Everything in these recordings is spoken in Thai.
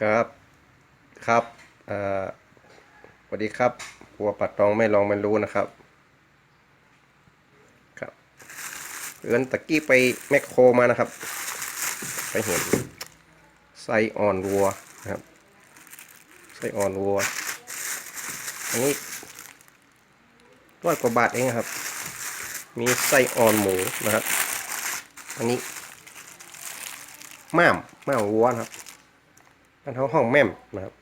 ครับครับสวัสดีครับหัวปัดตองไม่ลองไม่รู้นะครับ ครับเอินตะกี้ไปแมคโครมานะครับ ไปเห็นไส้อ่อนวัวนะครับไส้อ่อนวัว อันนี้ร้อยกว่าบาทเองครับ มีไส้อ่อนหมูนะครับ อันนี้ม่ามม่ามวัวนะครับ อันเขาห้องแม่มนะครับ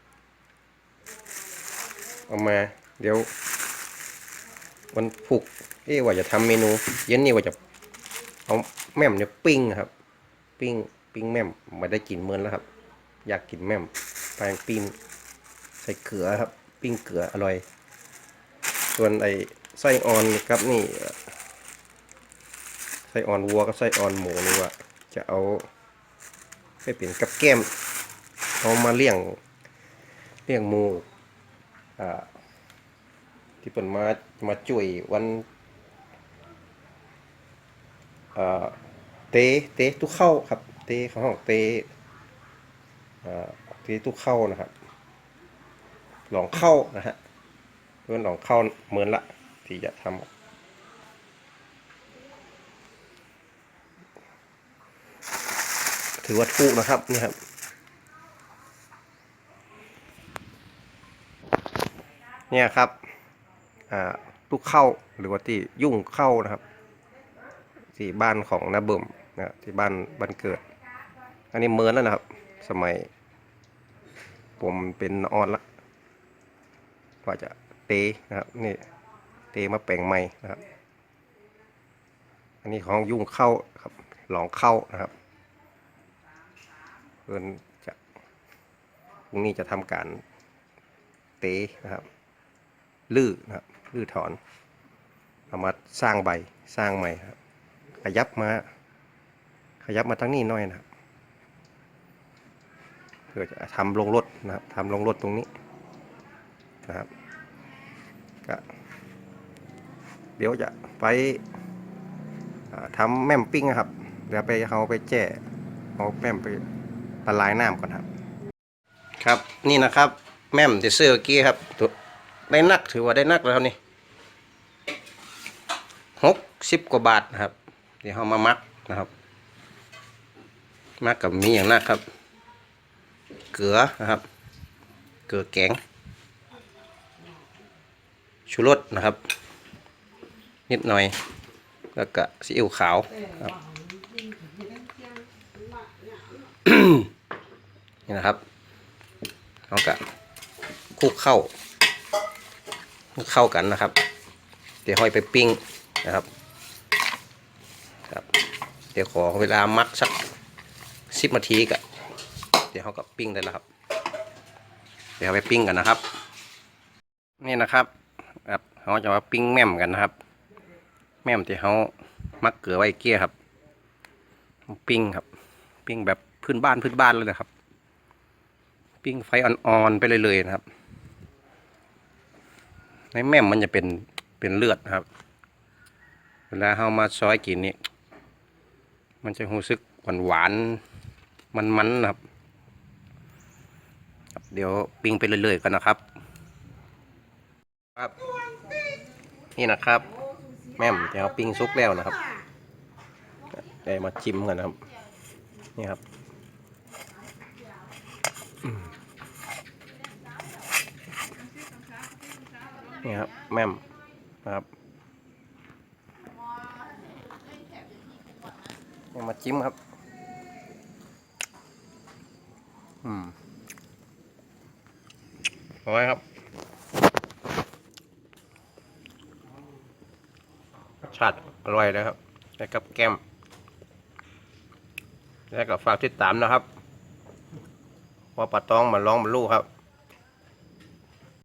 เอามาเดี๋ยววันพุกเอ๊ว่าจะทำเมนู เย็นนี้ว่าจะเอาแม่มเนี่ยปิ้งครับ ปิ้งปิ้งแม่มไม่ได้กินเมินแล้วครับ อยากกินแม่มแปลงปิ้งใส่เกลือครับ ปิ้งเกลืออร่อย ส่วนไอ้ไส้อ่อนครับนี่ไส้อ่อนวัวกับไส้อ่อนหมูนี่ว่าจะเอาไปเป็นกับแก้ม เอามาเลี้ยงเลี้ยงหมูอ่าที่เปิ่นมามาช่วยวันอ่าเตเตทุกเข้าครับเตเขาห้องเตอ่าเตทุกเข้านะครับหลองเข้านะฮะเพื่อนหลองเข้าเหมือนละที่จะทำถือว่าถูกนะครับนี่ครับ เนี่ยครับอ่าลูกเข้าหรือว่าที่ยุ่งเข้านะครับ ที่บ้านของนาเบิ่มนะที่บ้านบ้านเกิด อันนี้เมินแล้วนะครับ สมัย ผมเป็นออนละกว่าจะเตนะครับนี่เตมาแปลงใหม่นะครับ อันนี้ของยุ่งเข้าครับหลองเข้านะครับเพื่อนจะพรุ่งนี้จะทำการเตนะครับ ลื้อนะครับลื้อถอนเอามาสร้างใบสร้างใหม่ครับ ขยับมา ขยับมาทั้งนี้หน่อยนะครับเพื่อจะทำลงรถนะครับทำลงรถตรงนี้นะครับก็เดี๋ยวจะไปอ่าทำแม่มปิ้งนะครับ เดี๋ยวไปเอาไปแจ้เอาแม่มไปละลายน้ำก่อนครับ ครับนี่นะครับแม่มที่ซื้อกี้ครับ ได้นักถือว่าได้นักแล้วนี่หกสิบกว่าบาทนะครับ เดี๋ยวเอามามักนะครับ มักกับมีอย่างนักครับ เกลือนะครับ เกลือแกงชูรสนะครับ นิดหน่อย แล้วก็ซีอิ๊วขาวครับนี่นะครับเอากะคุกเข้า เข้ากันนะครับ เดี๋ยวค่อยไปปิ้งนะครับครับ เดี๋ยวขอเวลามักสักสิบนาทีกะเดี๋ยวเขาก็ปิ้งได้แล้วครับ เดี๋ยวไปปิ้งกันนะครับ นี่นะครับครับเขาจะมาปิ้งแม่มกันนะครับ แม่มที่เขามักเกลือไว้เกี้ยครับ ปิ้งครับ ปิ้งแบบพื้นบ้านพื้นบ้านเลยนะครับ ปิ้งไฟอ่อนๆไปเลยๆนะครับ ในแม่มมันจะเป็นเป็นเลือดครับ เวลาเรามาซอยกินนี่มันจะรู้สึกหวานหวานมันมันๆนะครับครับ เดี๋ยวปิ้งไปเรื่อยๆกันนะครับ ครับ นี่นะครับ แม่มเดี๋ยวปิ้งซุกแล้วนะครับได้มาชิมกันนะครับ นี่ครับ นี่ครับ แม่มนะครับนี่มาจิ้มครับ อืมโอ้ยครับ ชาติอร่อยเลยครับ แล้วกับแก้ม แล้วก็ฝากติดตามนะครับ ว่าปลาตองมาลองมาลู่ครับ